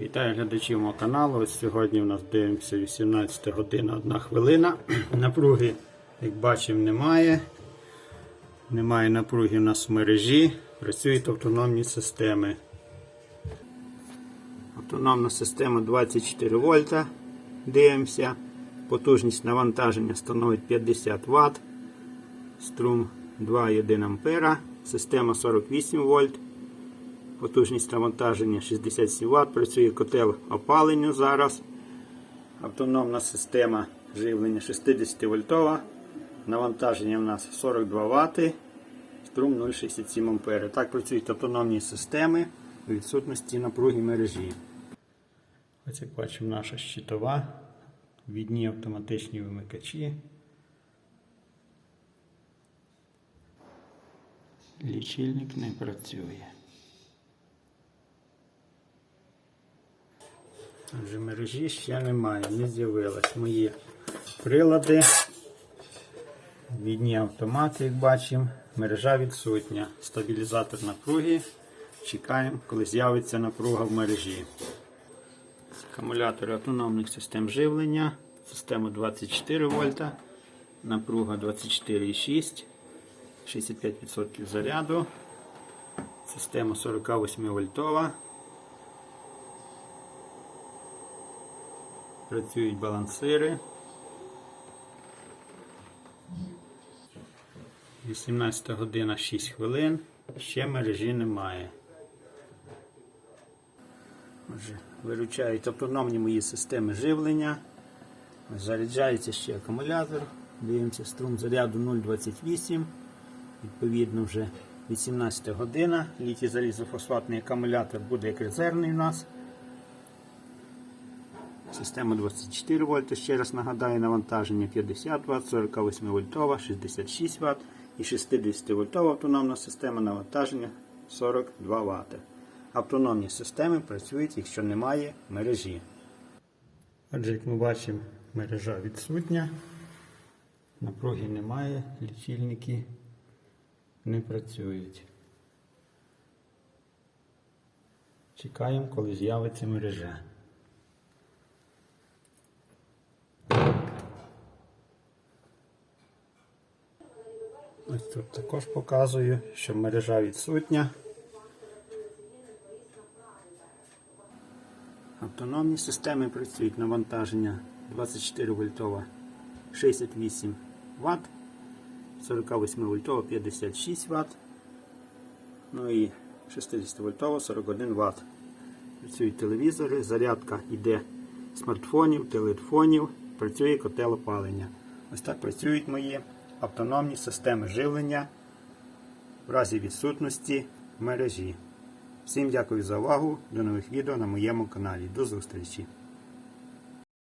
Вітаю глядачів мого каналу. Ось сьогодні в нас дивимося 18 година 1 хвилина. Напруги, як бачимо, немає. Немає напруги у нас в мережі. Працюють автономні системи. Автономна система 24 вольта. Дивимося. Потужність навантаження становить 50 Вт. Струм 2,1 ампера. Система 48 вольт. Потужність навантаження 67 Вт. Працює котел опалення зараз. Автономна система живлення 60 вольтова. Навантаження у нас 42 Вт. Струм 0,67 А. Так працюють автономні системи у відсутності напруги мережі. Ось як бачимо наша щитова. Відні автоматичні вимикачі. Лічильник не працює. Отже, мережі ще немає, не з'явилось. Мої прилади, відні автомати, як бачимо, мережа відсутня. Стабілізатор напруги. Чекаємо, коли з'явиться напруга в мережі. Акумулятори автономних систем живлення. Система 24 вольта. Напруга 24,6. 65% заряду. Система 48 вольтова. Працюють балансири. 18 година 6 хвилин. Ще мережі немає. Виручають автономні мої системи живлення. Заряджається ще акумулятор. Дивимося, струм заряду 0,28. Відповідно, вже 18 година. Літій залізофосфатний акумулятор буде як резервний у нас. Система 24 вольта, ще раз нагадаю, навантаження 50 Вт, 48 вольтова, 66 Вт і 60 вольтова автономна система навантаження 42 Вт. Автономні системи працюють, якщо немає мережі. Отже, як ми бачимо, мережа відсутня, напруги немає, лічильники не працюють. Чекаємо, коли з'явиться мережа. Ось тут також показую, що мережа відсутня. Автономні системи працюють навантаження 24 вольтова 68 Вт, 48 вольтова 56 Вт, ну і 60 вольтова 41 Вт. Працюють телевізори, зарядка йде смартфонів, телефонів, працює котел опалення. Ось так працюють мої автономні системи живлення в разі відсутності мережі. Всім дякую за увагу. До нових відео на моєму каналі. До зустрічі!